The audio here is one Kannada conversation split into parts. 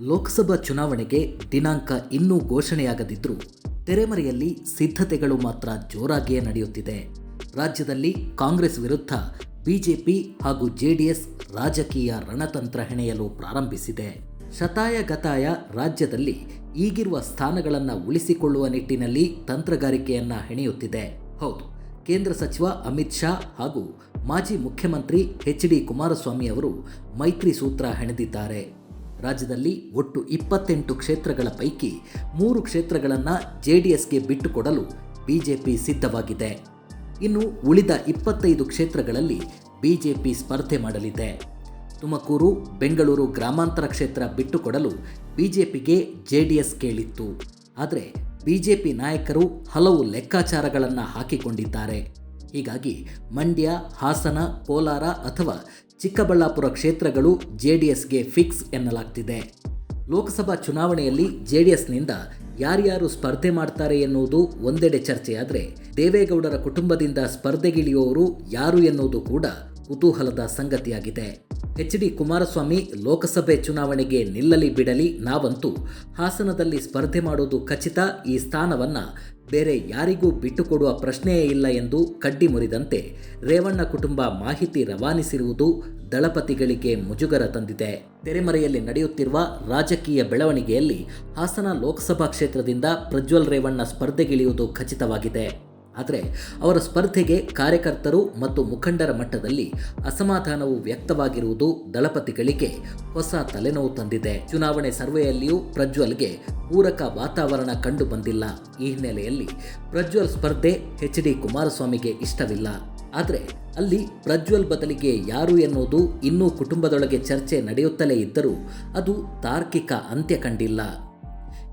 ಲೋಕಸಭಾ ಚುನಾವಣೆಗೆ ದಿನಾಂಕ ಇನ್ನೂ ಘೋಷಣೆಯಾಗದಿದ್ದರೂ ತೆರೆಮರೆಯಲ್ಲಿ ಸಿದ್ಧತೆಗಳು ಮಾತ್ರ ಜೋರಾಗಿಯೇ ನಡೆಯುತ್ತಿದೆ. ರಾಜ್ಯದಲ್ಲಿ ಕಾಂಗ್ರೆಸ್ ವಿರುದ್ಧ ಬಿಜೆಪಿ ಹಾಗೂ ಜೆಡಿಎಸ್ ರಾಜಕೀಯ ರಣತಂತ್ರ ಹೆಣೆಯಲು ಪ್ರಾರಂಭಿಸಿದೆ. ಶತಾಯ ಗತಾಯ ರಾಜ್ಯದಲ್ಲಿ ಈಗಿರುವ ಸ್ಥಾನಗಳನ್ನು ಉಳಿಸಿಕೊಳ್ಳುವ ನಿಟ್ಟಿನಲ್ಲಿ ತಂತ್ರಗಾರಿಕೆಯನ್ನ ಹೆಣೆಯುತ್ತಿದೆ. ಹೌದು, ಕೇಂದ್ರ ಸಚಿವ ಅಮಿತ್ ಶಾ ಹಾಗೂ ಮಾಜಿ ಮುಖ್ಯಮಂತ್ರಿ ಎಚ್ ಡಿ ಕುಮಾರಸ್ವಾಮಿ ಅವರು ಮೈತ್ರಿ ಸೂತ್ರ ಹೆಣೆದಿದ್ದಾರೆ. ರಾಜ್ಯದಲ್ಲಿ ಒಟ್ಟು ಇಪ್ಪತ್ತೆಂಟು ಕ್ಷೇತ್ರಗಳ ಪೈಕಿ ಮೂರು ಕ್ಷೇತ್ರಗಳನ್ನು ಜೆ ಡಿ ಎಸ್ಗೆ ಬಿಟ್ಟುಕೊಡಲು ಬಿಜೆಪಿ ಸಿದ್ಧವಾಗಿದೆ. ಇನ್ನು ಉಳಿದ ಇಪ್ಪತ್ತೈದು ಕ್ಷೇತ್ರಗಳಲ್ಲಿ ಬಿಜೆಪಿ ಸ್ಪರ್ಧೆ ಮಾಡಲಿದೆ. ತುಮಕೂರು, ಬೆಂಗಳೂರು ಗ್ರಾಮಾಂತರ ಕ್ಷೇತ್ರ ಬಿಟ್ಟುಕೊಡಲು ಬಿಜೆಪಿಗೆ ಎಸ್ ಕೇಳಿತ್ತು. ಆದರೆ ಬಿಜೆಪಿ ನಾಯಕರು ಹಲವು ಲೆಕ್ಕಾಚಾರಗಳನ್ನು ಹಾಕಿಕೊಂಡಿದ್ದಾರೆ. ಹೀಗಾಗಿ ಮಂಡ್ಯ, ಹಾಸನ, ಕೋಲಾರ ಅಥವಾ ಚಿಕ್ಕಬಳ್ಳಾಪುರ ಕ್ಷೇತ್ರಗಳು ಜೆ ಡಿ ಎಸ್ಗೆ ಫಿಕ್ಸ್ ಎನ್ನಲಾಗ್ತಿದೆ. ಲೋಕಸಭಾ ಚುನಾವಣೆಯಲ್ಲಿ ಜೆ ಡಿ ಎಸ್ನಿಂದ ಯಾರ್ಯಾರು ಸ್ಪರ್ಧೆ ಮಾಡ್ತಾರೆ ಎನ್ನುವುದು ಒಂದೆಡೆ ಚರ್ಚೆಯಾದರೆ ದೇವೇಗೌಡರ ಕುಟುಂಬದಿಂದ ಸ್ಪರ್ಧೆಗಿಳಿಯುವವರು ಯಾರು ಎನ್ನುವುದು ಕೂಡ ಕುತೂಹಲದ ಸಂಗತಿಯಾಗಿದೆ. ಎಚ್ ಡಿ ಕುಮಾರಸ್ವಾಮಿ ಲೋಕಸಭೆ ಚುನಾವಣೆಗೆ ನಿಲ್ಲಲಿ ಬಿಡಲಿ ನಾವಂತೂ ಹಾಸನದಲ್ಲಿ ಸ್ಪರ್ಧೆ ಮಾಡುವುದು ಖಚಿತ, ಈ ಸ್ಥಾನವನ್ನು ಬೇರೆ ಯಾರಿಗೂ ಬಿಟ್ಟುಕೊಡುವ ಪ್ರಶ್ನೆಯೇ ಇಲ್ಲ ಎಂದು ಕಡ್ಡಿ ಮುರಿದಂತೆ ರೇವಣ್ಣ ಕುಟುಂಬ ಮಾಹಿತಿ ರವಾನಿಸಿರುವುದು ದಳಪತಿಗಳಿಗೆ ಮುಜುಗರ ತಂದಿದೆ. ತೆರೆಮರೆಯಲ್ಲಿ ನಡೆಯುತ್ತಿರುವ ರಾಜಕೀಯ ಬೆಳವಣಿಗೆಯಲ್ಲಿ ಹಾಸನ ಲೋಕಸಭಾ ಕ್ಷೇತ್ರದಿಂದ ಪ್ರಜ್ವಲ್ ರೇವಣ್ಣ ಸ್ಪರ್ಧೆಗಿಳಿಯುವುದು ಖಚಿತವಾಗಿದೆ. ಆದರೆ ಅವರ ಸ್ಪರ್ಧೆಗೆ ಕಾರ್ಯಕರ್ತರು ಮತ್ತು ಮುಖಂಡರ ಮಟ್ಟದಲ್ಲಿ ಅಸಮಾಧಾನವು ವ್ಯಕ್ತವಾಗಿರುವುದು ದಳಪತಿಗಳಿಗೆ ಹೊಸ ತಲೆನೋವು ತಂದಿದೆ. ಚುನಾವಣೆ ಸರ್ವೆಯಲ್ಲಿಯೂ ಪ್ರಜ್ವಲ್ಗೆ ಪೂರಕ ವಾತಾವರಣ ಕಂಡು ಬಂದಿಲ್ಲ ಈ ಹಿನ್ನೆಲೆಯಲ್ಲಿ ಪ್ರಜ್ವಲ್ ಸ್ಪರ್ಧೆ ಎಚ್ ಡಿ ಕುಮಾರಸ್ವಾಮಿಗೆ ಇಷ್ಟವಿಲ್ಲ. ಆದರೆ ಅಲ್ಲಿ ಪ್ರಜ್ವಲ್ ಬದಲಿಗೆ ಯಾರು ಎನ್ನುವುದು ಇನ್ನೂ ಕುಟುಂಬದೊಳಗೆ ಚರ್ಚೆ ನಡೆಯುತ್ತಲೇ ಇದ್ದರೂ ಅದು ತಾರ್ಕಿಕ ಅಂತ್ಯ ಕಂಡಿಲ್ಲ.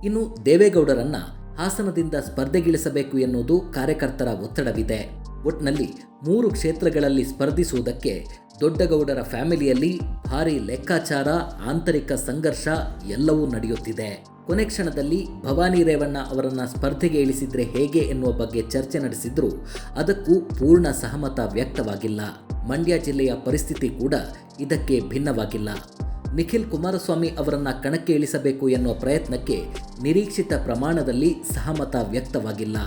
ಇನ್ನು ದೇವೇಗೌಡರನ್ನ ಹಾಸನದಿಂದ ಸ್ಪರ್ಧೆಗಿಳಿಸಬೇಕು ಎನ್ನುವುದು ಕಾರ್ಯಕರ್ತರ ಒತ್ತಡವಿದೆ. ಒಟ್ನಲ್ಲಿ ಮೂರು ಕ್ಷೇತ್ರಗಳಲ್ಲಿ ಸ್ಪರ್ಧಿಸುವುದಕ್ಕೆ ದೊಡ್ಡಗೌಡರ ಫ್ಯಾಮಿಲಿಯಲ್ಲಿ ಭಾರಿ ಲೆಕ್ಕಾಚಾರ, ಆಂತರಿಕ ಸಂಘರ್ಷ ಎಲ್ಲವೂ ನಡೆಯುತ್ತಿದೆ. ಕೊನೆ ಕ್ಷಣದಲ್ಲಿ ಭವಾನಿ ರೇವಣ್ಣ ಅವರನ್ನ ಸ್ಪರ್ಧೆಗೆ ಇಳಿಸಿದ್ರೆ ಹೇಗೆ ಎನ್ನುವ ಬಗ್ಗೆ ಚರ್ಚೆ ನಡೆಸಿದ್ರೂ ಅದಕ್ಕೂ ಪೂರ್ಣ ಸಹಮತ ವ್ಯಕ್ತವಾಗಿಲ್ಲ. ಮಂಡ್ಯ ಜಿಲ್ಲೆಯ ಪರಿಸ್ಥಿತಿ ಕೂಡ ಇದಕ್ಕೆ ಭಿನ್ನವಾಗಿಲ್ಲ. ನಿಖಿಲ್ ಕುಮಾರಸ್ವಾಮಿ ಅವರನ್ನ ಕಣಕ್ಕೆ ಇಳಿಸಬೇಕು ಎನ್ನುವ ಪ್ರಯತ್ನಕ್ಕೆ ನಿರೀಕ್ಷಿತ ಪ್ರಮಾಣದಲ್ಲಿ ಸಹಮತ ವ್ಯಕ್ತವಾಗಿಲ್ಲ.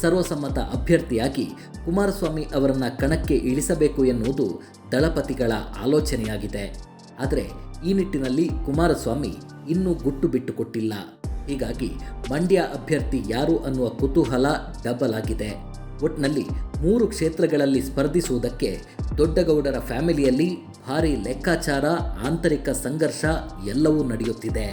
ಸರ್ವಸಮ್ಮತ ಅಭ್ಯರ್ಥಿಯಾಗಿ ಕುಮಾರಸ್ವಾಮಿ ಅವರನ್ನ ಕಣಕ್ಕೆ ಇಳಿಸಬೇಕು ಎನ್ನುವುದು ದಳಪತಿಗಳ ಆಲೋಚನೆಯಾಗಿದೆ. ಆದರೆ ಈ ನಿಟ್ಟಿನಲ್ಲಿ ಕುಮಾರಸ್ವಾಮಿ ಇನ್ನೂ ಗುಟ್ಟು ಬಿಟ್ಟುಕೊಟ್ಟಿಲ್ಲ ಹೀಗಾಗಿ ಮಂಡ್ಯ ಅಭ್ಯರ್ಥಿ ಯಾರು ಅನ್ನುವ ಕುತೂಹಲ ಡಬಲ್ ಆಗಿದೆ. ಒಟ್ನಲ್ಲಿ ಮೂರು ಕ್ಷೇತ್ರಗಳಲ್ಲಿ ಸ್ಪರ್ಧಿಸುವುದಕ್ಕೆ ದೊಡ್ಡಗೌಡರ ಫ್ಯಾಮಿಲಿಯಲ್ಲಿ ಭಾರಿ ಲೆಕ್ಕಾಚಾರ ಆಂತರಿಕ ಸಂಘರ್ಷ ಎಲ್ಲವೂ ನಡೆಯುತ್ತಿದೆ.